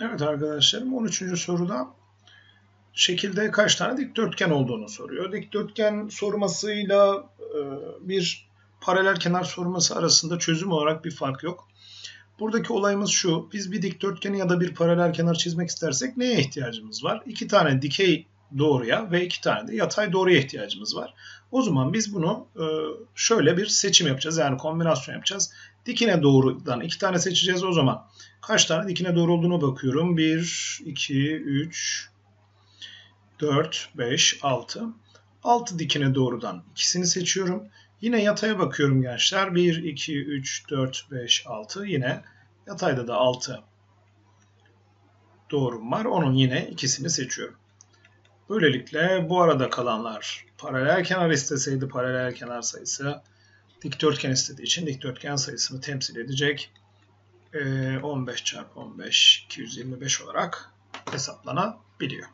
Evet arkadaşlarım 13. soruda şekilde kaç tane dikdörtgen olduğunu soruyor. Dikdörtgen sormasıyla e, bir paralel kenar sorması arasında çözüm olarak bir fark yok. Buradaki olayımız şu. Biz bir dikdörtgeni ya da bir paralel kenar çizmek istersek neye ihtiyacımız var? İki tane dikey doğruya ve iki tane de yatay doğruya ihtiyacımız var. O zaman biz bunu e, şöyle bir seçim yapacağız. Yani kombinasyon yapacağız. Dikine doğrudan iki tane seçeceğiz. O zaman kaç tane dikine doğru olduğunu bakıyorum. 1, 2, 3, 4, 5, 6. 6 dikine doğrudan ikisini seçiyorum. Yine yataya bakıyorum gençler. 1, 2, 3, 4, 5, 6. Yine yatayda da 6 doğrum var. Onun yine ikisini seçiyorum. Böylelikle bu arada kalanlar paralel kenar isteseydi paralel kenar sayısı dikdörtgen istediği için dikdörtgen sayısını temsil edecek 15 çarpı 15 225 olarak hesaplanabiliyor.